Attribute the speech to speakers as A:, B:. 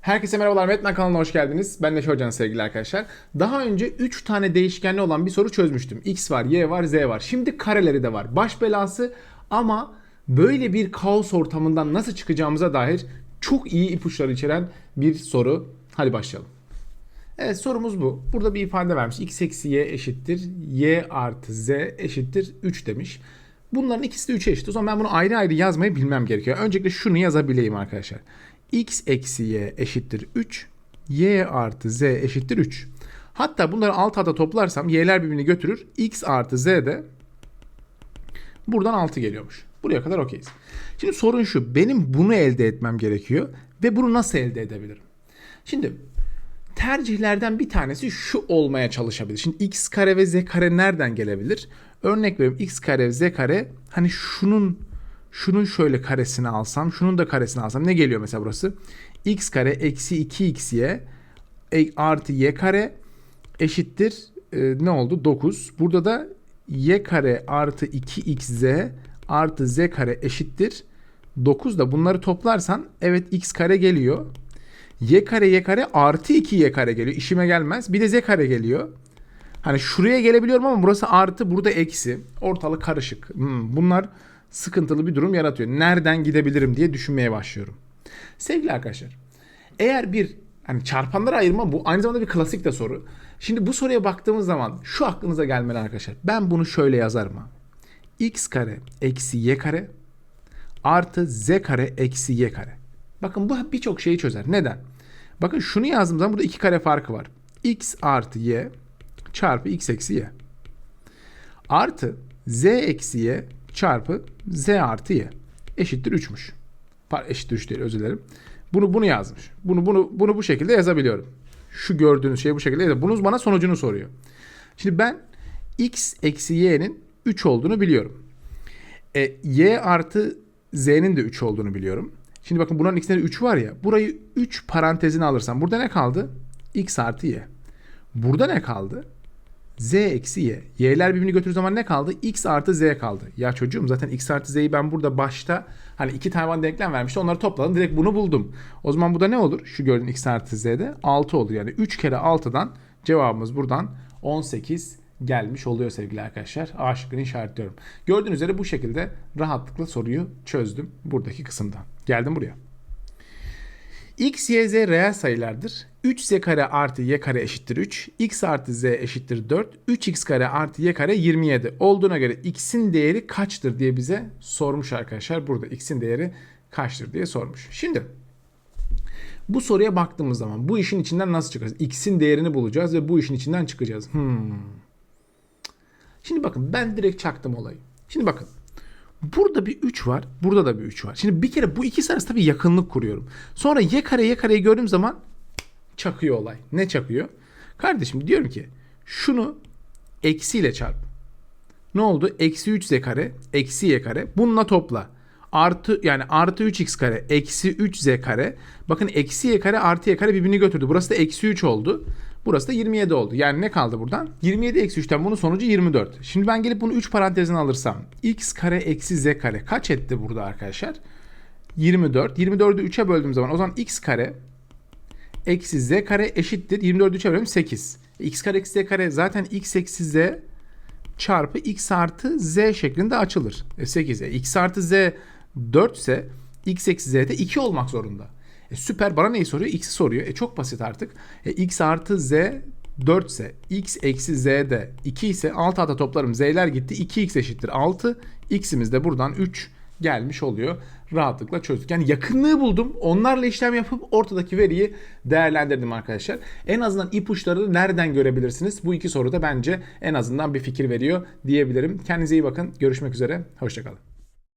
A: Herkese merhabalar Metna kanalına hoş geldiniz. Ben Neşe Hoca'nın sevgili arkadaşlar. Daha önce 3 tane değişkenli olan bir soru çözmüştüm. X var, Y var, Z var. Şimdi kareleri de var. Baş belası ama böyle bir kaos ortamından nasıl çıkacağımıza dair çok iyi ipuçları içeren bir soru. Hadi başlayalım. Evet sorumuz bu. Burada bir ifade vermiş. X eksi Y eşittir. Y artı Z eşittir 3 demiş. Bunların ikisi de 3'e eşit. O zaman ben bunu ayrı ayrı yazmayı bilmem gerekiyor. Öncelikle şunu yazabileyim arkadaşlar. X eksi Y eşittir 3. Y artı Z eşittir 3. Hatta bunları alt alta toplarsam Y'ler birbirini götürür. X artı Z de buradan 6 geliyormuş. Buraya kadar okeyiz. Şimdi sorun şu. Benim bunu elde etmem gerekiyor. Ve bunu nasıl elde edebilirim? Şimdi tercihlerden bir tanesi şu olmaya çalışabilir. Şimdi x kare ve z kare nereden gelebilir? Örnek veriyorum x kare ve z kare hani şunun şunun şöyle karesini alsam şunun da karesini alsam ne geliyor mesela burası? x kare eksi 2xy e, artı y kare eşittir e, ne oldu? 9. Burada da y kare artı 2xz artı z kare eşittir 9 da bunları toplarsan evet x kare geliyor. Y kare y kare artı 2 y kare geliyor. İşime gelmez. Bir de z kare geliyor. Hani şuraya gelebiliyorum ama burası artı burada eksi. Ortalık karışık. Hmm, bunlar sıkıntılı bir durum yaratıyor. Nereden gidebilirim diye düşünmeye başlıyorum. Sevgili arkadaşlar. Eğer bir hani çarpanları ayırma bu aynı zamanda bir klasik de soru. Şimdi bu soruya baktığımız zaman şu aklınıza gelmeli arkadaşlar. Ben bunu şöyle yazarım ha. x kare eksi y kare artı z kare eksi y kare. Bakın bu birçok şeyi çözer. Neden? Bakın şunu yazdığım zaman burada iki kare farkı var. x artı y çarpı x eksi y. Artı z eksi y çarpı z artı y. Eşittir 3'müş. Eşittir 3 değil özür dilerim. Bunu bunu yazmış. Bunu bunu bunu bu şekilde yazabiliyorum. Şu gördüğünüz şeyi bu şekilde yazabiliyorum. Bunun bana sonucunu soruyor. Şimdi ben x eksi y'nin 3 olduğunu biliyorum. E, y artı z'nin de 3 olduğunu biliyorum. Şimdi bakın bunların ikisinde de 3 var ya. Burayı 3 parantezine alırsam burada ne kaldı? x artı y. Burada ne kaldı? Z eksi y. Y'ler birbirini götürdüğü zaman ne kaldı? x artı z kaldı. Ya çocuğum zaten x artı z'yi ben burada başta hani iki tane bana denklem vermişti. Onları topladım. Direkt bunu buldum. O zaman bu da ne olur? Şu gördüğün x artı z'de 6 olur. Yani 3 kere 6'dan cevabımız buradan 18 gelmiş oluyor sevgili arkadaşlar. A şıkkını işaretliyorum. Gördüğünüz üzere bu şekilde rahatlıkla soruyu çözdüm buradaki kısımda. Geldim buraya. X, Y, Z reel sayılardır. 3Z kare artı Y kare eşittir 3. X artı Z eşittir 4. 3X kare artı Y kare 27. Olduğuna göre X'in değeri kaçtır diye bize sormuş arkadaşlar. Burada X'in değeri kaçtır diye sormuş. Şimdi bu soruya baktığımız zaman bu işin içinden nasıl çıkacağız? X'in değerini bulacağız ve bu işin içinden çıkacağız. Hmm. Şimdi bakın ben direkt çaktım olayı. Şimdi bakın. Burada bir 3 var. Burada da bir 3 var. Şimdi bir kere bu ikisi arasında bir yakınlık kuruyorum. Sonra y kare y kareyi gördüğüm zaman çakıyor olay. Ne çakıyor? Kardeşim diyorum ki şunu eksiyle çarp. Ne oldu? Eksi 3 z kare eksi y kare. Bununla topla. Artı yani artı 3x kare eksi 3z kare. Bakın eksi y kare artı y kare birbirini götürdü. Burası da eksi 3 oldu. Burası da 27 oldu. Yani ne kaldı buradan? 27 eksi 3'ten bunun sonucu 24. Şimdi ben gelip bunu 3 parantezine alırsam x kare eksi z kare kaç etti burada arkadaşlar? 24. 24'ü 3'e böldüğüm zaman o zaman x kare eksi z kare eşittir. 24'ü 3'e böldüm 8. x kare eksi z kare zaten x eksi z çarpı x artı z şeklinde açılır. E 8. E, x artı z 4 ise x eksi z de 2 olmak zorunda. E süper bana neyi soruyor? X'i soruyor. E çok basit artık. E x artı z 4 ise x eksi z de 2 ise alt alta toplarım. Z'ler gitti. 2x eşittir 6. X'imiz de buradan 3 gelmiş oluyor. Rahatlıkla çözdük. Yani yakınlığı buldum. Onlarla işlem yapıp ortadaki veriyi değerlendirdim arkadaşlar. En azından ipuçlarını nereden görebilirsiniz? Bu iki soruda bence en azından bir fikir veriyor diyebilirim. Kendinize iyi bakın. Görüşmek üzere. Hoşçakalın.